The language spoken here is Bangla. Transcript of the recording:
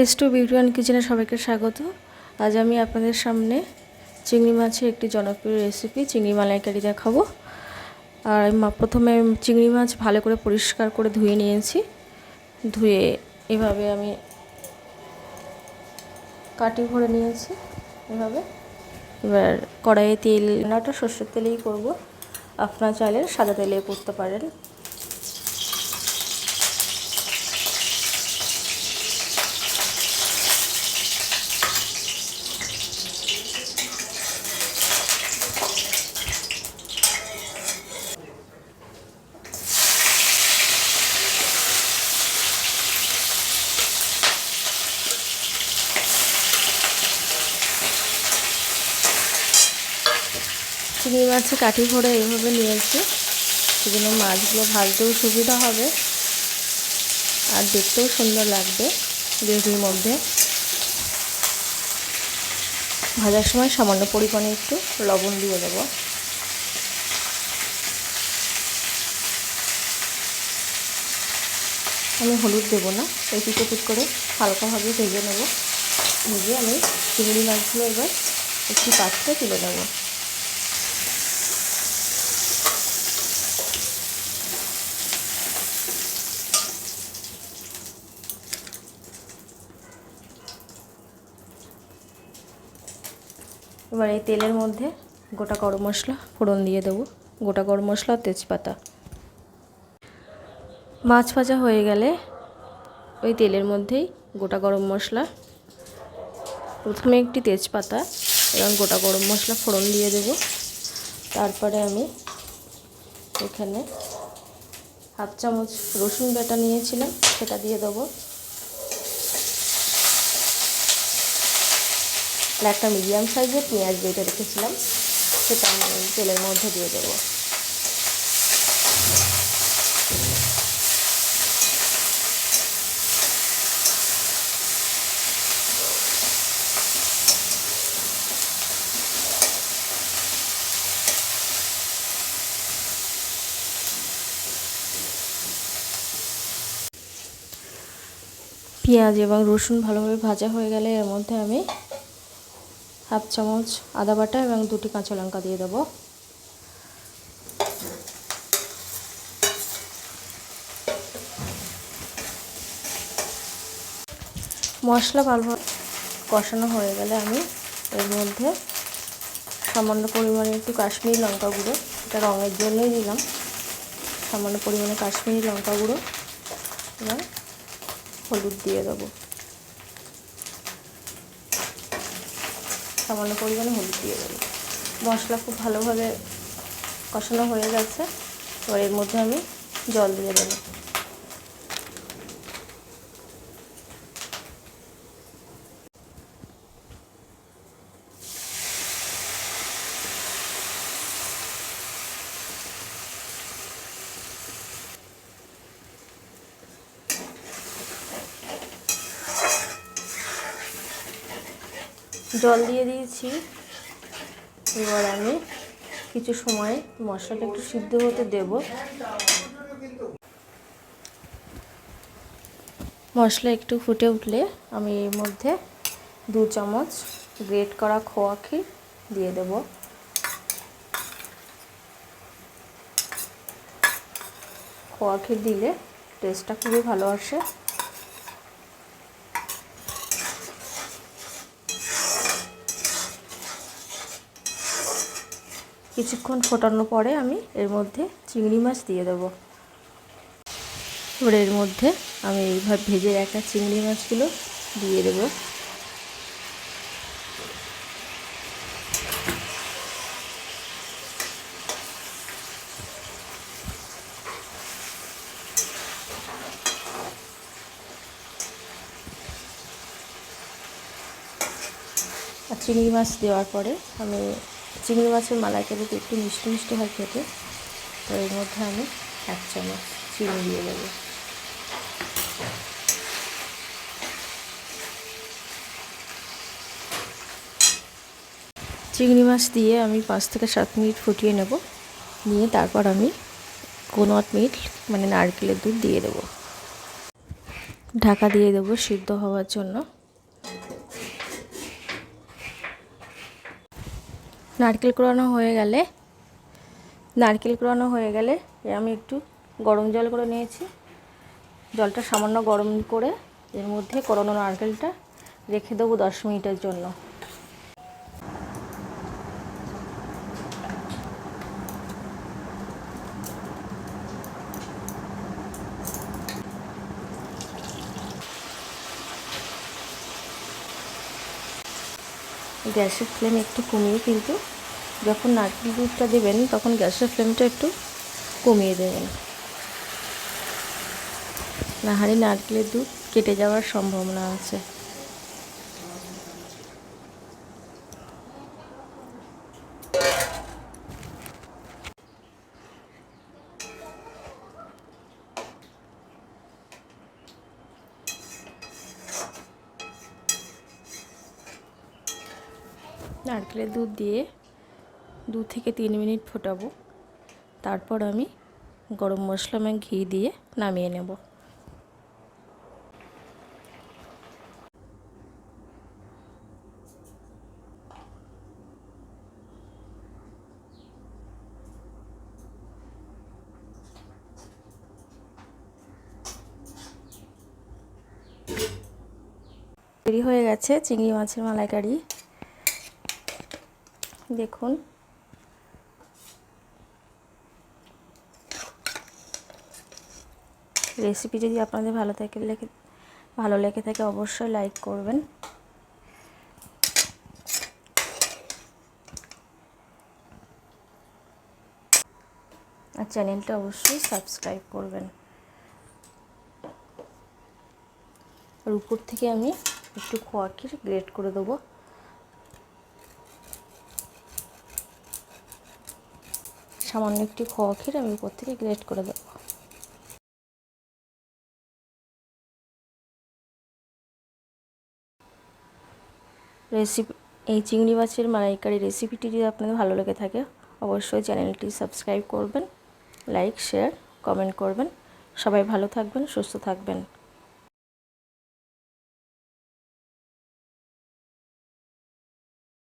এস টু বিউটি অ্যান্ড কিচেনে সবাইকে স্বাগত। আজ আমি আপনাদের সামনে চিংড়ি মাছের একটি জনপ্রিয় রেসিপি চিংড়ি মালাইকারি দেখাবো। আর প্রথমে চিংড়ি মাছ ভালো করে পরিষ্কার করে ধুয়ে নিয়েছি। ধুয়ে এভাবে আমি কাটি ভরে নিয়েছি এভাবে। এবার কড়াইয়ে তেল রান্নাটা সর্ষের তেলেই করব। আপনারা চাইলে সাদা তেলে করতে পারেন। চিংড়ি মাছে কাঠি ভরে এইভাবে নিয়েছি সেজন্য মাছগুলো ভাজতেও সুবিধা হবে। আর দেখতেও সুন্দর লাগবে গ্রেভির মধ্যে। ভাজার সময় সামান্য পরিমাণে একটু লবণ দিয়ে দেবো। আমি হলুদ দেবো না এপিট এপিট করে হালকাভাবে ভেজে নেব। ভেজে আমি চিংড়ি মাছগুলো এবার একটি পাত্রে তুলে নেব। এবার এই তেলের মধ্যে গোটা গরম মশলা ফোড়ন দিয়ে দেবো। গোটা গরম মশলা তেজপাতা। মাছ ভাজা হয়ে গেলে ওই তেলের মধ্যেই গোটা গরম মশলা। প্রথমে একটি তেজপাতা এবং গোটা গরম মশলা ফোড়ন দিয়ে দেব। তারপরে আমি এখানে হাফ চামচ রসুন বেটা নিয়েছিলাম, সেটা দিয়ে দেবো। আর একটা মিডিয়াম সাইজের পেঁয়াজ বেটে রেখেছিলাম। সেটা আমি তেলের মধ্যে দিয়ে দেবো। পেঁয়াজ এবং রসুন ভালোভাবে ভাজা হয়ে গেলে এর মধ্যে আমি হাফ চামচ আদা বাটা এবং দুটি কাঁচা লঙ্কা দিয়ে দেবো। মশলা ভালোভাবে কষানো হয়ে গেলে আমি এর মধ্যে সামান্য পরিমাণে একটু কাশ্মীরি লঙ্কা গুঁড়ো, এটা রঙের জন্যই দিলাম। সামান্য পরিমাণে কাশ্মীরি লঙ্কা গুঁড়ো এবং হলুদ দিয়ে দেবো। সামান্য পরিমাণে হলুদ দিয়ে দেবো। মশলা খুব ভালোভাবে কষানো হয়ে গেছে। এবার এর মধ্যে আমি জল দিয়ে দেবো। জল দিয়ে দিয়েছি। এবার আমি কিছু সময় মশলাটা একটু সিদ্ধ হতে দেব। মশলা একটু ফুটে উঠলে আমি এর মধ্যে দু চামচ গ্রেট করা খোয়া ক্ষীর দিয়ে দেব। খোয়া ক্ষীর দিলে টেস্টটা খুবই ভালো আসে। কিছুক্ষণ ফোটানোর পরে আমি এর মধ্যে চিংড়ি মাছ দিয়ে দেবো। এবার এর মধ্যে আমি এইভাবে ভেজে রাখা চিংড়ি মাছগুলো দিয়ে দেবো। চিংড়ি মাছ দেওয়ার পরে আমি চিংড়ি মাছের মালাইকারিতে একটু মিষ্টি মিষ্টি হয় খেতে, তো এর মধ্যে আমি এক চামচ চিনি দিয়ে দেবো। চিংড়ি মাছ দিয়ে আমি পাঁচ থেকে সাত মিনিট ফুটিয়ে নেব, নিয়ে তারপর আমি কোনোয়াট মিল্ক মানে নারকেলের দুধ দিয়ে দেবো। ঢাকা দিয়ে দেবো সিদ্ধ হওয়ার জন্য। নারকেল কুড়ানো হয়ে গেলে, নারকেল কুড়ানো হয়ে গেলে আমি একটু গরম জল করে নিয়েছি। জলটা সামান্য গরম করে এর মধ্যে কোরানো নারকেলটা রেখে দেবো দশ মিনিটের জন্য। গ্যাসের ফ্লেম একটু কমিয়ে কিন্তু যখন নারকেল দুধটা দেবেন, তখন গ্যাসের ফ্লেমটা একটু কমিয়ে দেবেন। নাহারি নারকেলের দুধ কেটে যাওয়ার সম্ভাবনা আছে। নারকেলের দুধ দিয়ে দু থেকে তিন মিনিট ফোটাবো। তারপর আমি গরম মশলা এবং ঘি দিয়ে নামিয়ে নেব। তৈরি হয়ে গেছে চিংড়ি মাছের মালাইকারি। দেখুন। রেসিপি যদি আপনাদের ভালো থাকে, লেখে, ভালো লেগে থাকে, অবশ্যই লাইক করবেন। আর চ্যানেলটা অবশ্যই সাবস্ক্রাইব করবেন। আর উপর থেকে আমি একটু খোয়া ক্ষীর গ্রেট করে দেবো। সামান্য একটি খোয়া ক্ষীর আমি উপর থেকে গ্রেট করে দেবো। রেসিপি এই চিংড়ি মাছের মালাইকারি রেসিপিটি যদি আপনাদের ভালো লেগে থাকে, অবশ্যই চ্যানেলটি সাবস্ক্রাইব করবেন লাইক শেয়ার কমেন্ট করবেন। সবাই ভালো থাকবেন, সুস্থ থাকবেন।